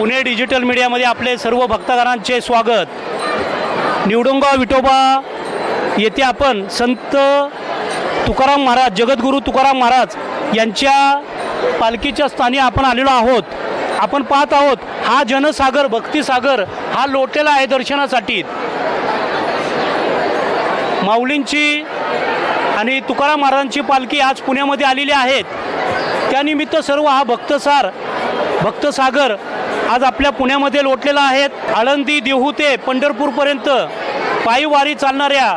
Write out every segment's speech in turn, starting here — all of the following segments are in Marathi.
पुणे डिजिटल मीडियामध्ये आपले सर्व भक्तगणांचे स्वागत. निवडुंगा विठोबा येथे आपण संत तुकाराम महाराज जगद्गुरू तुकाराम महाराज यांच्या पालखीच्या स्थानी आपण आलेलो आहोत. आपण पाहत आहोत हा जनसागर भक्तिसागर हा लोटलेला आहे दर्शनासाठी. माऊलींची आणि तुकाराम महाराजांची पालखी आज पुण्यामध्ये आलेली आहेत. त्यानिमित्त सर्व हा भक्तसार भक्तसागर आज आपल्या पुण्यामध्ये लोटलेला आहेत आळंदी देहू ते पंढरपूरपर्यंत पायी वारी चालणाऱ्या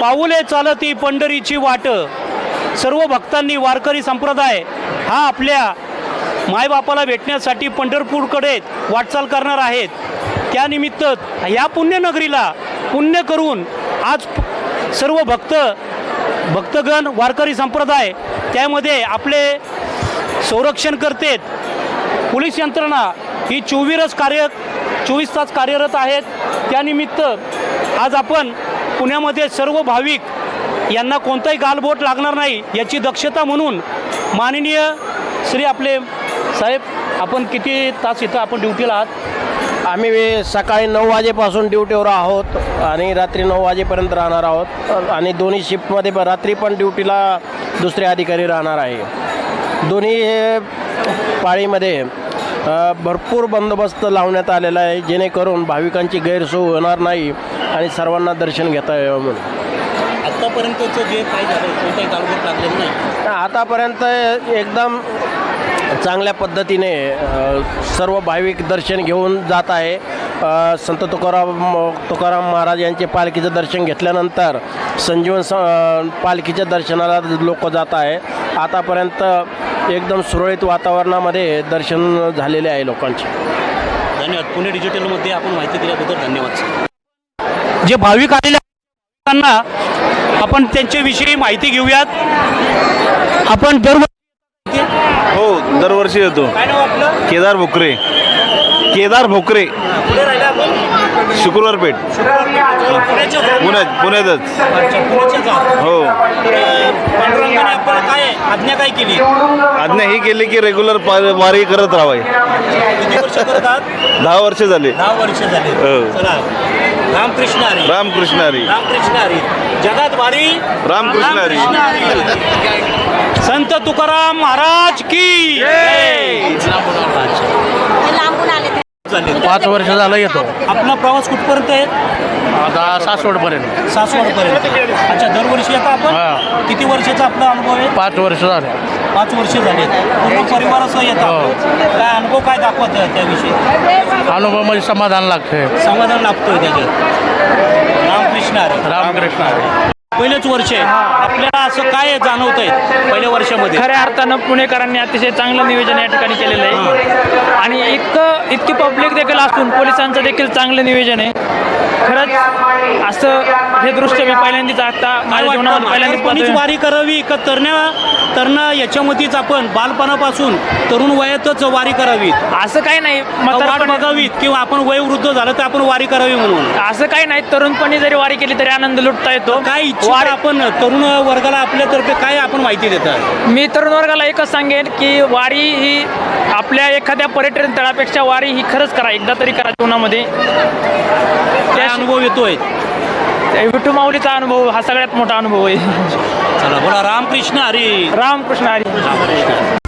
पाऊले चालती पंढरीची वाट. सर्व भक्तांनी वारकरी संप्रदाय हा आपल्या मायबापाला भेटण्यासाठी पंढरपूरकडे वाटचाल करणार आहेत. त्यानिमित्त या पुण्यनगरीला पुण्य करून आज सर्व भक्त भक्तगण वारकरी संप्रदाय त्यामध्ये आपले संरक्षण करतेत. पोलीस यंत्रणा ही चोवीस कार्य चोवीस तास कार्यरत आहेत. त्यानिमित्त आज आपण पुण्यामध्ये सर्व भाविक यांना कोणताही गालबोट लागणार नाही याची दक्षता म्हणून माननीय श्री आपले साहेब आपण किती तास इथं आपण ड्युटीला आहात? आम्ही सकाळी नऊ वाजेपासून ड्युटीवर आहोत आणि रात्री नऊ वाजेपर्यंत राहणार आहोत. आणि दोन्ही शिफ्टमध्ये रात्री पण ड्युटीला दुसरे अधिकारी राहणार आहे. दोन्ही पाळीमध्ये भरपूर बंदोबस्त लावण्यात आलेला आहे. जेणेकरून भाविकांची गैरसोय होणार नाही आणि सर्वांना दर्शन घेता यावं म्हणून. आत्तापर्यंतचं जे काय झालं गालबोट लागलेलं नाही. आतापर्यंत एकदम चांगल्या पद्धतीने सर्व भाविक दर्शन घेऊन जात आहे. संत तुकाराम तुकाराम महाराज यांचे पालखीचं दर्शन घेतल्यानंतर संजीवन स पालखीच्या दर्शनाला लोक जात आहे. आतापर्यंत एकदम सुरळीत वातावरणामध्ये दर्शन झालेले आहे लोकांचे. धन्यवाद. पुणे डिजिटलमध्ये आपण माहिती दिल्याबद्दल धन्यवाद जे भाविक आलेले त्यांना आपण त्यांच्याविषयी माहिती घेऊयात. आपण दर हो दरवर्षी येतो. केदार भोकरे. केदार भोकरे. शुक्रवार पेठ. पुण्यात पुण्यातच हो. काय आज्ञा काय केली आज्ञा ही केली की रेग्युलर वारी करत राहावे. दहा वर्ष झाले. दहा वर्ष झाले हो. रामकृष्णारी रामकृष्णारी जगात वारी रामकृष्णारी संत तुकाराम महाराज की जय. चालेल? पाच वर्ष झालं येतो. आपला प्रवास कुठपर्यंत आहे? आता सासवडपर्यंत. सासवडपर्यंत. अच्छा दरवर्षी येता आपण? हा. किती वर्षाचा आपला अनुभव आहे? पाच वर्ष झाले. पाच वर्ष झाले. पूर्ण परिवारासह येतात हो. काय अनुभव काय दाखवत आहे त्याविषयी? अनुभव म्हणजे समाधान लागते समाधान लाभतोय त्याच्यात रामकृष्ण रामकृष्ण पहिलेच वर्ष आहे. आपल्याला असं काय जाणवत आहे पहिल्या वर्षामध्ये? खऱ्या अर्थानं पुणेकरांनी अतिशय चांगलं नियोजन या ठिकाणी केलेलं आहे. आणि इतकं इतकी पब्लिक देखील असून पोलिसांचं देखील चांगलं नियोजन आहे. खरंच असं हे दृश्य मी पहिल्यांदाच आता माझ्या जीवनामध्ये पहिल्यांदाच. वारी करावी का तरण्या तरणा याच्यामध्येच आपण बालपणापासून तरुण वयातच वारी करावी? असं काही नाही. बघावीत किंवा आपण वयोवृद्ध झालं तर आपण वारी करावी म्हणून? असं काही नाही. तरुणपणी जरी वारी केली तरी आनंद लुटता येतो. काय इच्छा वारी आपण? तरुण वर्गाला आपल्यातर्फे काय आपण माहिती देतात मी तरुण वर्गाला एकच सांगेन की वारी ही आपल्या एखाद्या पर्यटन स्थळापेक्षा वारी ही खरंच करा. एकदा तरी करा जीवनामध्ये. काय त्या अनुभव येतोय? विठू माऊलीचा अनुभव हा सगळ्यात मोठा अनुभव आहे. चला बोला रामकृष्ण हरी. रामकृष्ण हरी.